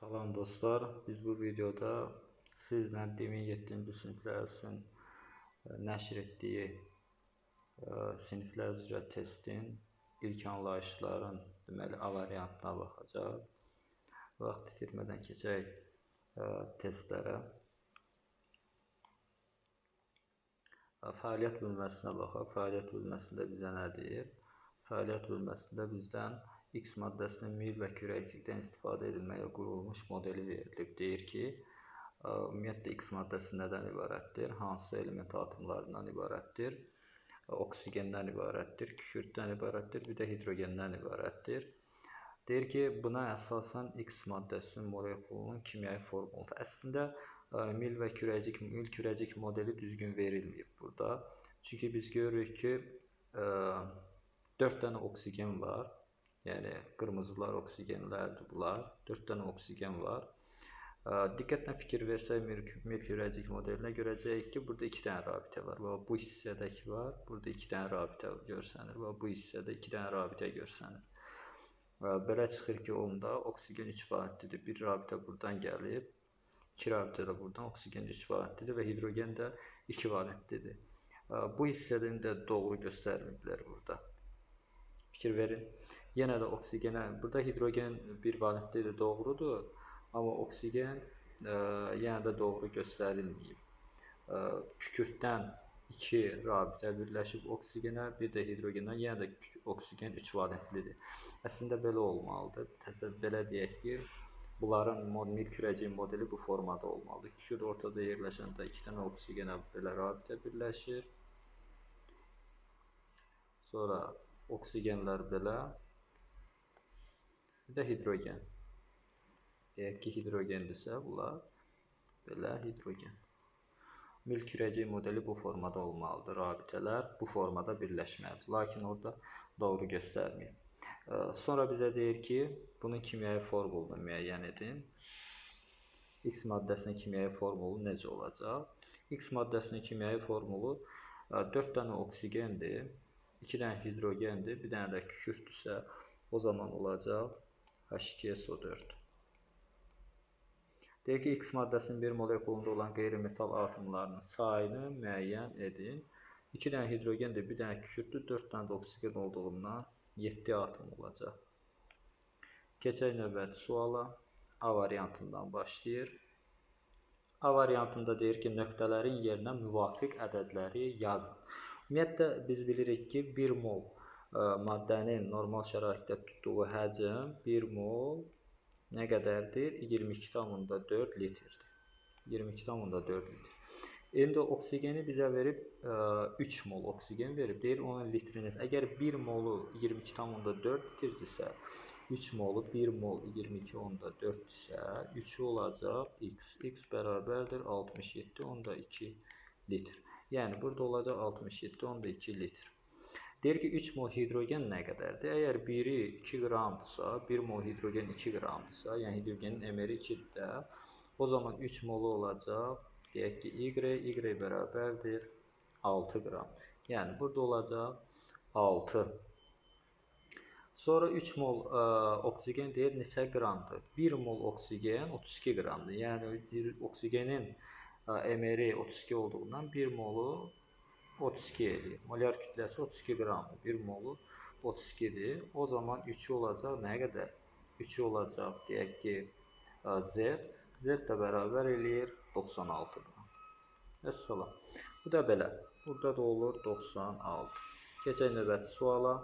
Salam dostlar, biz bu videoda sizlə 2007-ci siniflərsin nəşr etdiyi ə, siniflər üzrə testin ilk anlayışların deməli A variantına baxacağıq. Vaxt itirmədən keçək ə, testlərə. Fəaliyyət bölməsinə baxaq. Fəaliyyət bölməsində bizə nə deyir? Fəaliyyət bölməsində bizdən X maddəsinin mil və kürəkçikdən istifadə edilməyə qurulmuş modeli verilib. Deyir ki, ümumiyyətlə X maddəsi nədən ibarətdir? Hansı element atomlarından ibarətdir? Oksigenden ibarətdir, kükürddən ibarətdir, bir də hidrogendən ibarətdir. Deyir ki, buna əsasən X maddəsinin molekulunun kimyəvi formuludur. Əslində mil və kürəcik, mil kürəcik modeli düzgün verilməyib burada. Çünki biz görürük ki, 4 dənə oksigen var. Yəni qırmızılar oksigenlərdir bunlar. 4 dənə oksigen var. Diqqətlə fikir versək Merkürəcik modelinə görəcəyik ki, burada 2 dənə rabitə var. Və bu hissədəki var, burada 2 dənə rabitə görsənir və bu hissədə 2 dənə rabitə görsənir. Belə çıxır ki, onda oksigen 3 valentlidir. Bir rabitə buradan gəlib, 2 rabitə də buradan oksigen 3 valentlidir və hidrogen də 2 valentlidir. Bu hissədən də doğru göstərməyiblər burada. Fikir verin. Yenə də oksigenə, burada hidrogen bir valentlidir, doğrudur. Amma oksigen ə, e, yenə də doğru göstərilməyib. Ə, e, kükürddən 2 rabitə birləşib oksigenə, bir də hidrogendən yenə də oksigen 3 valentlidir. Əslində belə olmalıdır. Təsəvvür belə deyək ki, bunların mil kürəcik modeli bu formada olmalıdır. Kükürd ortada yerləşəndə 2 dənə oksigenə belə rabitə birləşir. Sonra oksigenlər belə Bir də hidrogen. Deyək ki, hidrogendirsə, bunlar belə hidrogen. Mil kürəcik modeli bu formada olmalıdır. Rabitələr bu formada birləşməlidir. Lakin orada doğru göstərmir. Sonra bizə deyir ki, bunun kimyəvi formulunu müəyyən edin. X maddəsinin kimyəvi formulu necə olacaq? X maddəsinin kimyəvi formulu 4 dənə oksigendir, 2 dənə hidrogendir, bir dənə də kükürdürsə, o zaman olacaq H2SO4. Deyək ki, X maddəsinin bir molekulunda olan qeyri-metal atomlarının sayını müəyyən edin. 2 dənə hidrogendir, bir dənə kükürdür, 4 dənə də oksigen olduğundan 7 atom olacaq. Keçək növbəti suala. A variantından başlayır. A variantında deyir ki, nöqtələrin yerinə müvafiq ədədləri yazın. Ümumiyyətlə, biz bilirik ki, 1 mol maddənin normal şəraitdə tutduğu həcm 1 mol nə qədərdir? 22,4 litrdir. 22,4 litr. İndi oksigeni bizə verib 3 mol oksigen verib. Deyir onun litriniz. Əgər 1 molu 22,4 litrdirsə, 3 molu 1 mol 22,4 isə 3 olacaq x. x bərabərdir 67,2 litr. Yəni burada olacaq 67,2 litr. Deyir ki, 3 mol hidrogen nə qədərdir? Əgər biri 2 qramdırsa, 1 mol hidrogen 2 qramdırsa, yəni hidrogenin emeri 2-dir də, o zaman 3 molu olacaq, deyək ki, y, y bərabərdir 6 qram. Yəni, burada olacaq 6. Sonra 3 mol ə, oksigen deyir neçə qramdır? 1 mol oksigen 32 qramdır. Yəni, oksigenin ə, emeri 32 olduğundan 1 molu 32 eləyir. Molar kütləsi 32 qramdır. 1 molu 32-dir. O zaman 3 olacaq nə qədər? 3 olacaq deyək ki, Z. Z də bərabər eləyir 96 qram. Vəssalam. Bu da belə. Burada da olur 96. Keçək növbəti suala.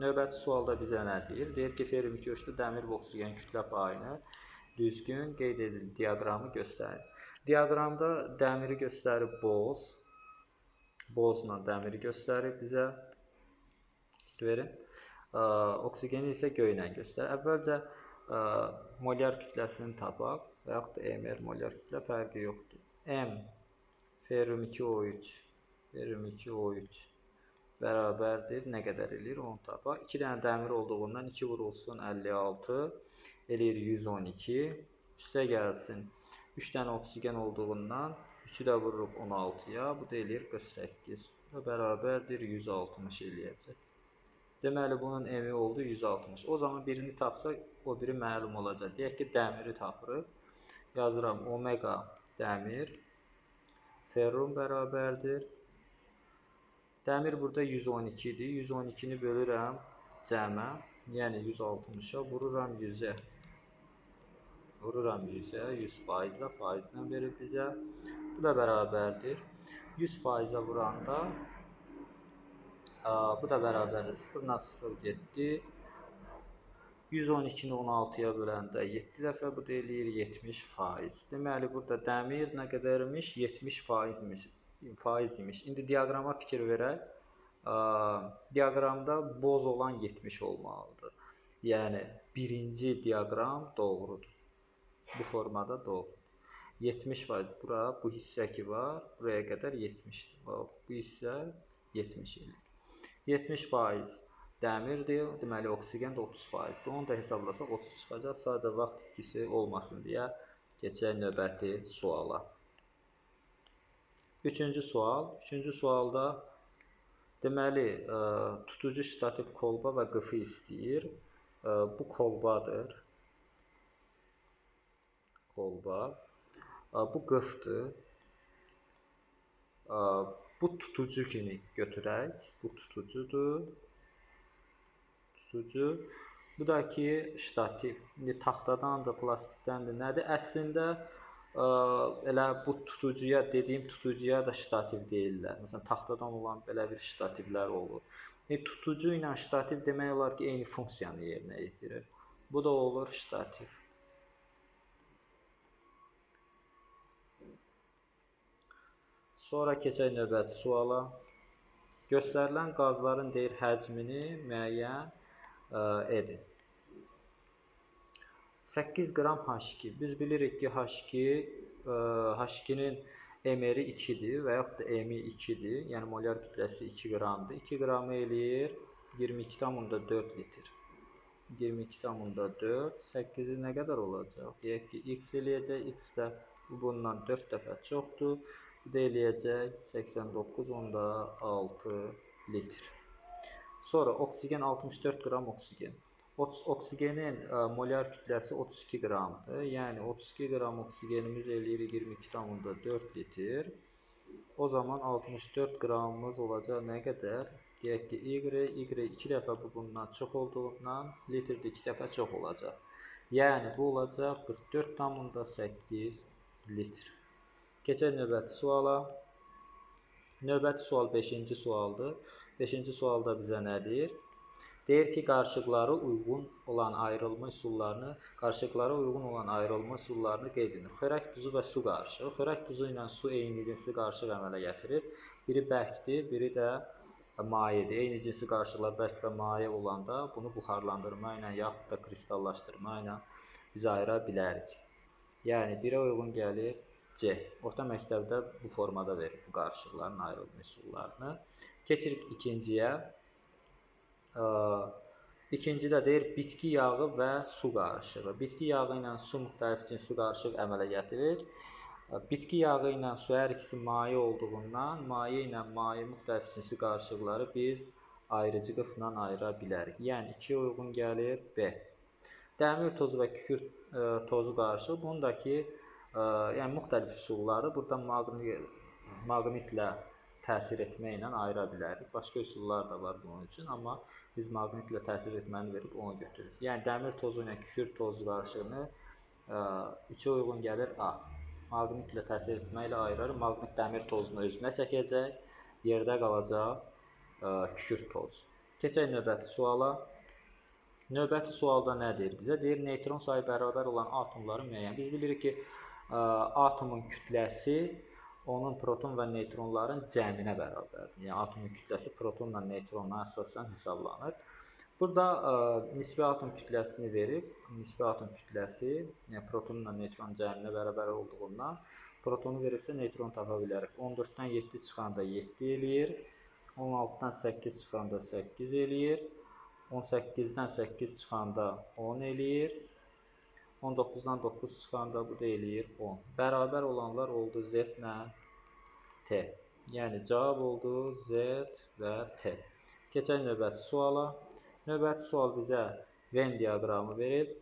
Növbəti sualda bizə nə deyir? Deyir ki, fermi köşkdə dəmir oksigen kütlə payını düzgün qeyd edin, diaqramı göstərin. Diaqramda dəmiri göstərib boz, bozla dəmiri göstərir bizə. Verin. Oksigeni isə göylə göstərir. Əvvəlcə molyar kütləsini tapaq və yaxud da EMR molyar kütlə fərqi yoxdur. M ferrum 2O3 ferrum 2O3 bərabərdir. Nə qədər eləyir onu tapaq. 2 dənə dəmir olduğundan 2 vurulsun 56 eləyir 112. Üstə gəlsin 3 dənə oksigen olduğundan 3-ü də vururuq 16-ya. Bu da eləyir 48. Və bərabərdir 160 eləyəcək. Deməli bunun emi oldu 160. O zaman birini tapsaq o biri məlum olacaq. Deyək ki, dəmiri tapırıq. Yazıram omega dəmir ferrum bərabərdir. Dəmir burada 112 idi. 112-ni bölürəm cəmə, yəni 160-a vururam 100-ə. Vururam 100-ə, 100 faizə, faizlə verir bizə. Bu da bərabərdir. 100 faizə vuranda bu da bərabərdir 0-dan 0 getdi. 112-ni 16-ya böləndə 7 dəfə bu da eləyir 70 faiz. Deməli burada dəmir nə qədərmiş? 70 faizmiş. Faiz imiş. İndi diaqrama fikir verək. Diaqramda boz olan 70 olmalıdır. Yəni birinci diaqram doğrudur. Bu formada doğrudur. 70 faiz bura bu hissə ki var, buraya qədər 70-dir. Bax, bu hissə 70 eləyir. 70 faiz dəmirdir. Deməli, oksigen də 30 faizdir. Onu da hesablasaq 30 çıxacaq. Sadə vaxt itkisi olmasın deyə keçək növbəti suala. Üçüncü sual. Üçüncü sualda deməli, ə, tutucu ştativ kolba və qıfı istəyir. Ə, bu kolbadır. Kolba. Bu qıfdır. Bu tutucu kimi götürək. Bu tutucudur. Tutucu. Bu da ki ştativ. İndi taxtadan da, plastikdən də nədir? Əslində ə, elə bu tutucuya, dediyim tutucuya da ştativ deyirlər. Məsələn, taxtadan olan belə bir ştativlər olur. E, tutucu ilə ştativ demək olar ki, eyni funksiyanı yerinə yetirir. Bu da olur ştativ. Sonra keçək növbəti suala. Göstərilən qazların deyir həcmini müəyyən ə, edin. 8 qram H2. Biz bilirik ki, H2 ə, H2-nin MR-i 2-dir və yaxud da M-i 2-dir. Yəni molar kütləsi 2 qramdır. 2 qramı eləyir 22,4 litr. 22,4 8-i nə qədər olacaq? Deyək ki, x eləyəcək. x də bu bundan 4 dəfə çoxdur. Bu da eləyəcək 89.6 litr. Sonra oksigen 64 qram oksigen. Oksigenin e, molar kütləsi 32 qramdır. Yəni 32 qram oksigenimiz eləyir 22,4 litr. O zaman 64 qramımız olacaq nə qədər? Deyək ki, Y, Y 2 dəfə bu bundan çox olduğundan litrdə 2 dəfə çox olacaq. Yəni bu olacaq 44,8 litr. Keçək növbəti suala. Növbəti sual 5-ci sualdır. 5-ci sualda bizə nə deyir? Deyir ki, qarışıqları uyğun olan ayrılma üsullarını, qarışıqlara uyğun olan ayrılma üsullarını qeyd edin. Xörək duzu və su qarışığı. Xörək duzu ilə su eyni cinsi qarışıq əmələ gətirir. Biri bərkdir, biri də mayedir. Eyni cinsi qarışıqlar bərk və maye olanda bunu buxarlandırma ilə yaxud da kristallaşdırma ilə biz ayıra bilərik. Yəni, birə uyğun gəlir, C. Orta məktəbdə bu formada verir bu qarışıqların ayrılma üsullarını. Keçirik ikinciyə. İkincidə deyir bitki yağı və su qarışığı. Bitki yağı ilə su müxtəlif cinsi qarışıq əmələ gətirir. Bitki yağı ilə su hər ikisi maye olduğundan maye ilə maye müxtəlif cinsi qarışıqları biz ayrıcı qıfla ayıra bilərik. Yəni 2-yə uyğun gəlir B. Dəmir tozu və kükürt tozu qarışığı. Bundakı yəni müxtəlif üsulları burada maqnit, maqnitlə təsir etməklə ayıra bilərik. Başqa üsullar da var bunun üçün, amma biz maqnitlə təsir etməni verib onu götürürük. Yəni dəmir tozu ilə kükürt tozu qarışığını 3-ə uyğun gəlir A. Maqnitlə təsir etməklə ayırır. Maqnit dəmir tozunu özünə çəkəcək, yerdə qalacaq kükürt tozu. Keçək növbəti suala. Növbəti sualda nə deyir bizə? Deyir neytron sayı bərabər olan atomların müəyyən. Biz bilirik ki, atomun kütləsi onun proton və neytronların cəminə bərabərdir. Yəni atomun kütləsi protonla neytrona əsasən hesablanır. Burada ə, nisbi atom kütləsini verib, nisbi atom kütləsi, yəni protonla neytron cəminə bərabər olduğundan protonu veribsə neytron tapa bilərik. 14-dən 7 çıxanda 7 eləyir. 16-dan 8 çıxanda 8 eləyir. 18-dən 8 çıxanda 10 eləyir. 19-dan 9 çıxanda bu da eləyir 10. Bərabər olanlar oldu Z ilə T. Yəni cavab oldu Z və T. Keçək növbəti suala. Növbəti sual bizə Venn diaqramı verib.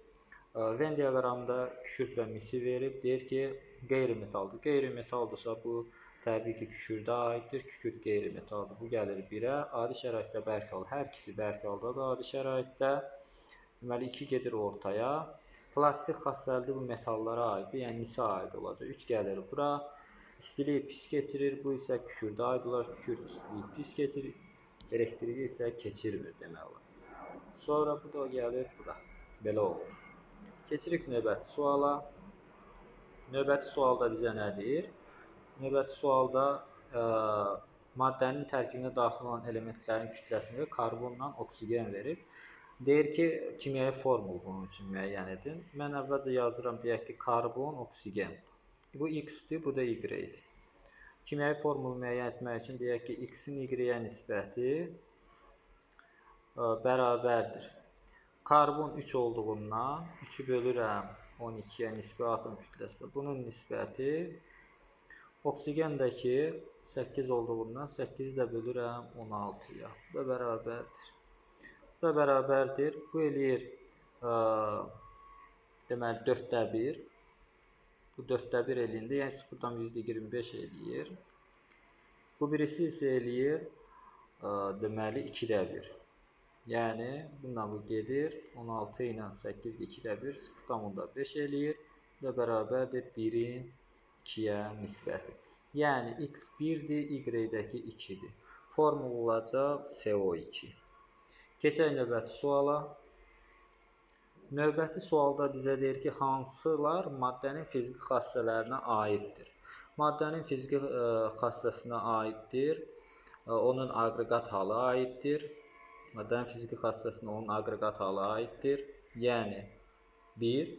Venn diaqramında kükürt və misi verib. Deyir ki, qeyri-metaldır. Qeyri-metaldırsa bu təbii ki, kükürdə aiddir. Kükürt qeyri-metaldır. Bu gəlir 1-ə. Adi şəraitdə bərk hal. Hər ikisi bərk haldadır adi şəraitdə. Deməli 2 gedir ortaya. Plastik xassəlidir bu metallara aiddir, yəni misə aid olacaq. 3 gəlir bura. İstiliyi pis keçirir. Bu isə kükürdə aid olar. Kükürt istiliyi pis keçirir. Elektriki isə keçirmir demək olar. Sonra bu da gəlir bura. Belə olur. Keçirik növbəti suala. Növbəti sualda bizə nə deyir? Növbəti sualda ə, maddənin tərkibinə daxil olan elementlərin kütləsini karbonla oksigen verib. Deyir ki, kimyəvi formul bunun üçün müəyyən edin. Mən əvvəlcə yazıram, deyək ki, karbon, oksigen. Bu x-dir, bu da y-dir. Kimyəvi formulu müəyyən etmək üçün deyək ki, x-in y-yə nisbəti ə, bərabərdir. Karbon 3 olduğundan 3-ü bölürəm 12-yə nisbi atom kütləsi. Bunun nisbəti oksigendəki 8 olduğundan 8-i də bölürəm 16-ya. Bu da bərabərdir. Da bərabərdir. Bu eləyir ə, deməli 4-də 1. Bu 4-də 1 eləyində, yəni 0-dan %25 eləyir. Bu birisi isə eləyir ə, deməli 2-də 1. Yəni bununla bu gedir. 16 ilə 8 2-də 1 0,5 eləyir. Bu da bərabərdir 1-in 2-yə nisbəti. Yəni x 1-dir, y-dəki 2-dir. Formul olacaq CO2. Keçək növbəti suala. Növbəti sualda bizə deyir ki, hansılar maddənin fiziki xassələrinə aiddir? Maddənin fiziki ə, xassəsinə aiddir. Ə, onun aqreqat halı aiddir. Maddənin fiziki xassəsinə onun aqreqat halı aiddir. Yəni 1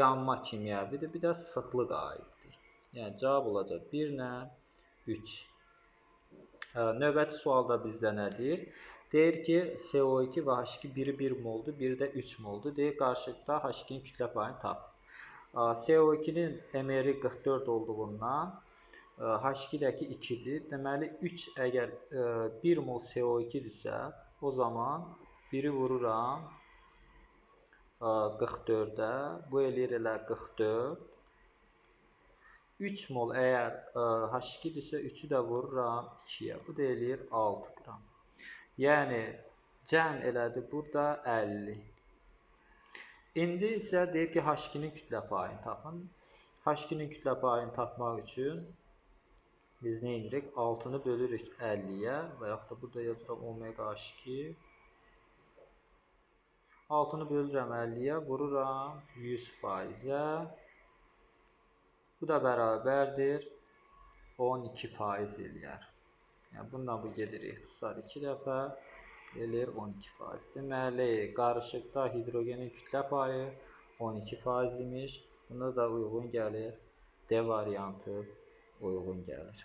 yanma kimyəvidir, bir də sıxlıq aiddir. Yəni cavab olacaq 1 ilə 3. Hə, növbəti sualda bizdə nə deyir? Ki, CO2 və H2 biri 1 moldur, biri də 3 moldur. Deyir, qarşılıqda H2-nin kütlə payını tap. CO2-nin MR-i 44 olduğundan H2-dəki 2-dir. Deməli, 3 əgər 1 mol CO2-dirsə, o zaman 1-i vururam 44-də. Bu eləyir elə 44. 3 mol əgər H2-dirsə, 3-ü də vururam 2-yə. Bu da eləyir 6 qram. Yəni cəm elədi burada 50. İndi isə deyir ki, H2-nin kütlə payını tapın. H2-nin kütlə payını tapmaq üçün biz nə edirik? 6-nı bölürük 50-yə və yaxud da burada yazıram omega H2. 6-nı bölürəm 50-yə, vururam 100%-ə. Bu da bərabərdir 12% eləyər. Yəni bununla bu gedir ixtisar 2 dəfə eləyir 12%. Deməli, qarışıqda hidrogenin kütlə payı 12% imiş. Buna da uyğun gəlir. D variantı uyğun gəlir.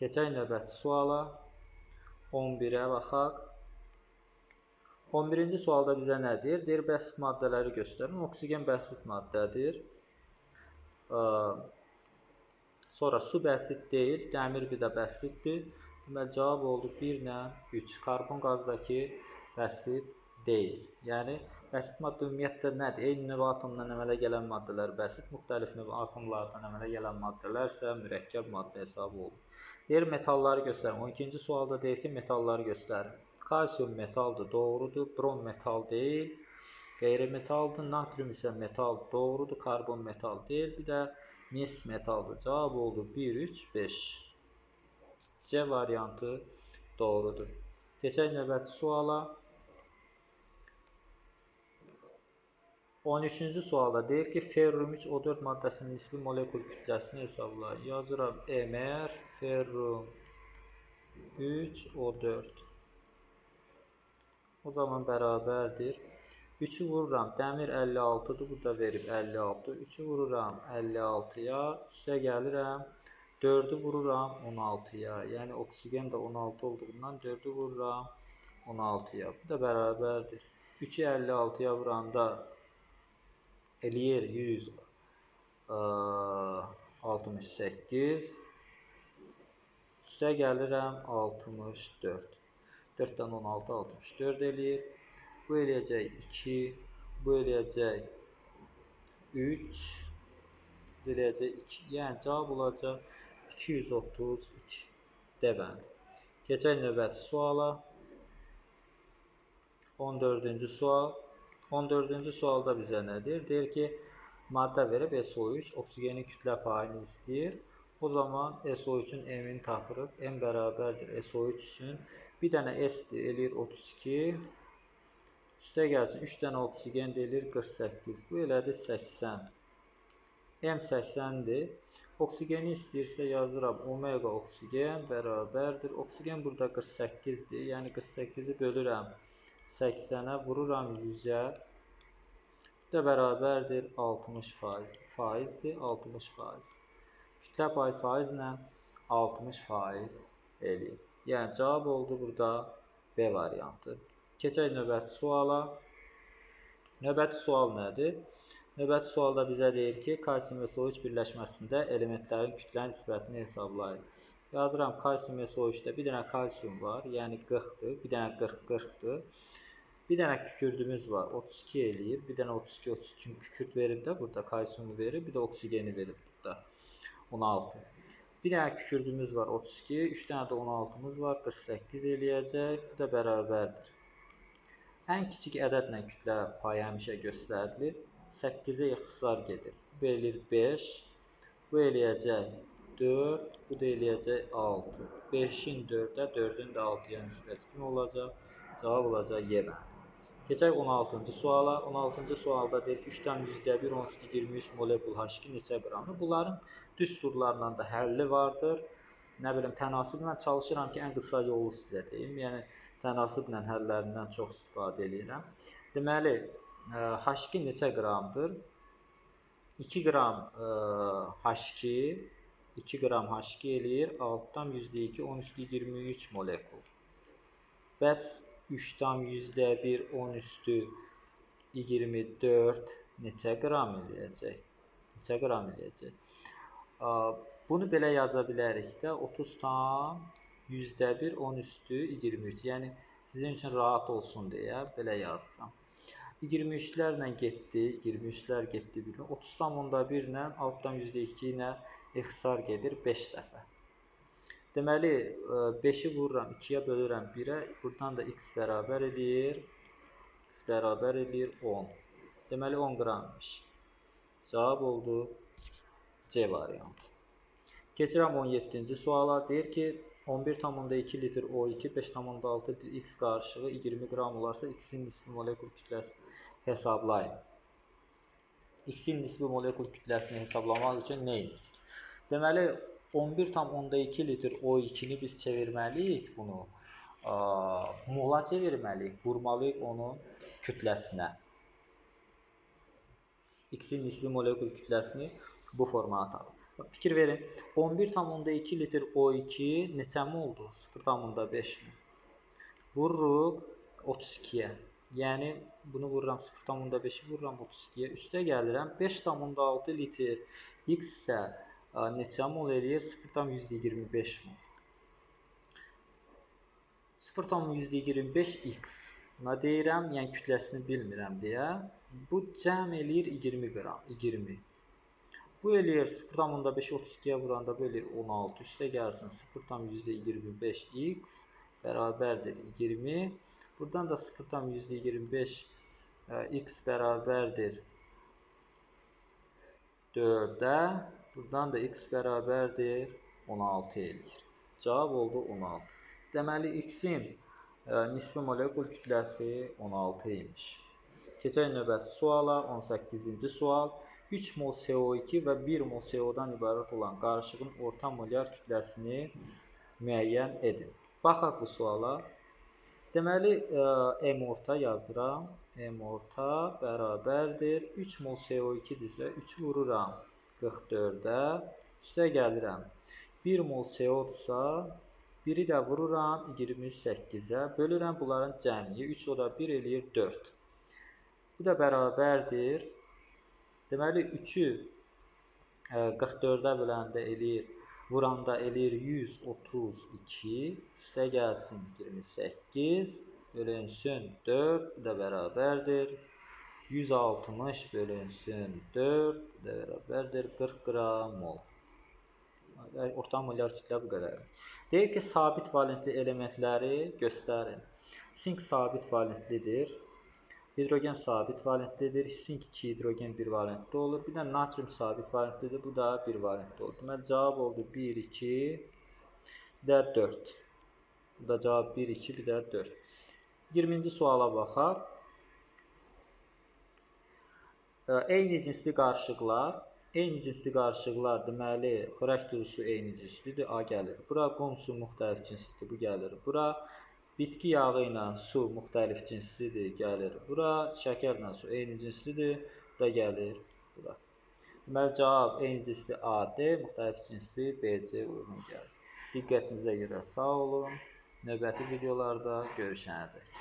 Keçək növbəti suala. 11-ə baxaq. 11-ci sualda bizə nə deyir? Deyir, bəsit maddələri göstərin. Oksigen bəsit maddədir. Sonra su bəsit deyil, dəmir bir də bəsitdir. Deməli cavab oldu 1 ilə 3. Karbon qazdakı bəsit deyil. Yəni bəsit maddə ümumiyyətlə nədir? Eyni növ atomdan əmələ gələn maddələr bəsit, müxtəlif növ atomlardan əmələ gələn maddələr isə mürəkkəb maddə hesabı olur. Deyir metalları göstərin. 12-ci sualda deyir ki, metalları göstərin. Kalsium metaldır, doğrudur. Brom metal deyil. Qeyri-metaldır. Natrium isə metal, doğrudur. Karbon metal deyil. Bir də mis metaldır. Cavab oldu 1, 3, 5. C variantı doğrudur. Keçək növbəti suala. 13-cü sualda deyir ki, ferrum 3 O4 maddəsinin nisbi molekul kütləsini hesabla. Yazıram Mr, ferrum 3 O4. O zaman bərabərdir 3-ü vururam. Dəmir 56-dır. Bu da verib 56. 3-ü vururam 56-ya. Üstə gəlirəm. 4-ü vururam 16-ya. Yəni oksigen də 16 olduğundan 4-ü vururam 16-ya. Bu da bərabərdir. 3-ü 56-ya vuranda eləyir 100 68. Üstə gəlirəm 64. 4-dən 16 64 eləyir. Bu eləyəcək 2. Bu eləyəcək 3. Bu eləyəcək 2. Yəni cavab olacaq 232. Deməli. Keçək növbəti suala. 14-cü sual. 14-cü sualda bizə nə deyir? Ki, maddə verib SO3 oksigenin kütlə payını istəyir. O zaman SO3-ün M-ini tapırıq. M bərabərdir SO3 üçün. Bir dənə S eləyir 32. Üstə gəlsin 3 dənə oksigen deyilir 48. Bu elədir 80. M 80-dir. Oksigeni istəyirsə yazıram omega oksigen bərabərdir. Oksigen burada 48-dir. Yəni 48-i bölürəm 80-ə, vururam 100-ə. Bu da bərabərdir 60 faiz. Faizdir 60 faiz. Kütlə pay faizlə 60 faiz eləyir. Yəni cavab oldu burada B variantı. Keçək növbəti suala. Növbəti sual nədir? Növbəti sualda bizə deyir ki, kalsium və SO3 birləşməsində elementlərin kütlə nisbətini hesablayın. Yazıram kalsium və SO3-də bir dənə kalsium var, yəni 40-dır, bir dənə 40-40-dır. Bir dənə kükürdümüz var, 32 eləyir. Bir dənə 32 32 kükürd verib də burada kalsiumu verib, bir də oksigeni verib burada 16. Bir dənə kükürdümüz var 32, 3 dənə də 16-mız var, 48 eləyəcək. Bu da bərabərdir. Ən kiçik ədədlə kütlə payı həmişə göstərilir. 8-ə ixtisar gedir. Bu eləyir 5. Bu eləyəcək 4. Bu da eləyəcək 6. 5-in 4-ə, 4-ün də 6-ya nisbəti kim olacaq? Cavab olacaq Y. Keçək 16-cı suala. 16-cı sualda deyir ki, 3-dən %1, 12, 23 molekul H2 neçə qramdır? Bunların düz turlarla da həlli vardır. Nə bilim, tənasiblə çalışıram ki, ən qısa yolu sizə deyim. Yəni, tənasiblə həllərindən çox istifadə edirəm. Deməli, H2 neçə qramdır? 2 qram H2 2 qram H2 eləyir 6-dan %2 10 üstü 23 molekul. Bəs 3-dan %1 10 üstü 24 neçə qram eləyəcək? Neçə qram eləyəcək? Bunu belə yaza bilərik də 30-dan %1 10 üstü 23. Yəni sizin üçün rahat olsun deyə belə yazdım. 23-lərlə getdi, 23-lər getdi bir 30.1 ilə altdan %2 ilə ixtisar gedir 5 dəfə. Deməli, 5-i vururam 2-yə bölürəm 1-ə, buradan da x bərabər eləyir, x bərabər eləyir 10. Deməli, 10 qrammış. Cavab oldu C variantı. Keçirəm 17-ci suala. Deyir ki, 11,2 litr O2, 5,6 x qarışığı 20 qram olarsa, x-in nisbi molekul kütləsi hesablayın. X-in nisbi molekul kütləsini hesablamaq üçün nə edirik? Deməli, 11,2 litr O2-ni biz çevirməliyik bunu. Mola çevirməliyik, vurmalıyıq onun kütləsinə. X-in nisbi molekul kütləsini bu formaya tapın. Fikir verin, 11,2 litr O2 neçəmi oldu? 0,5 mi? Vururuq 32-yə. Yəni bunu vururam 0.5-i vururam 32-yə. Üstə gəlirəm 5.6 litr x isə neçə mol eləyir? 0.125 mol. 0.125 x. Buna deyirəm, yəni kütləsini bilmirəm deyə. Bu cəm eləyir 20 qram, 20. Bu eləyir 0.5 32-yə vuranda eləyir 16. Üstə gəlsin 0.25 x bərabərdir 20. Buradan da 0'dan %25 e, bərabərdir 4'ə. Buradan da x bərabərdir 16 eləyir. Cavab oldu 16. Deməli x-in e, nisbi molekul kütləsi 16 imiş. Keçək növbəti suala, 18-ci sual. 3 mol CO2 və 1 mol CO-dan ibarət olan qarışığın orta molyar kütləsini müəyyən edin. Baxaq bu suala. Deməli, e, M orta yazıram. M orta bərabərdir 3 mol CO2-dirsə 3 vururam 44-ə. Üstə gəlirəm. 1 mol CO-dursa 1-i də vururam 28-ə. Bölürəm bunların cəmiyi. 3 o da 1 eləyir 4. Bu da bərabərdir. Deməli 3-ü 44-ə böləndə eləyir Vuranda eləyir 132, üstə gəlsin 28, bölünsün 4 də bərabərdir. 160 bölünsün 4 də bərabərdir 40 qram mol. Orta molar kütlə bu qədər. Deyir ki, sabit valentli elementləri göstərin. Sink sabit valentlidir. Hidrogen sabit valentlidir. Sink 2 hidrogen 1 valentli olur. Bir də natrium sabit valentlidir. Bu da 1 valentli olur. Deməli cavab oldu 1 2 bir də 4. Bu da cavab 1 2 bir də 4. 20-ci suala baxaq. Eyni cinsli qarışıqlar Eyni cinsli qarışıqlar deməli xörək dürüsü eyni cinslidir, A gəlir. Bura qonsu müxtəlif cinslidir, bu gəlir. Bura bitki yağı ilə su müxtəlif cinslidir, gəlir. Bura şəkərlə su eyni cinslidir, bura gəlir. Bura. Deməli cavab eyni cinsli AD, müxtəlif cinsli BC uyğun gəlir. Diqqətinizə görə sağ olun. Növbəti videolarda görüşənədək.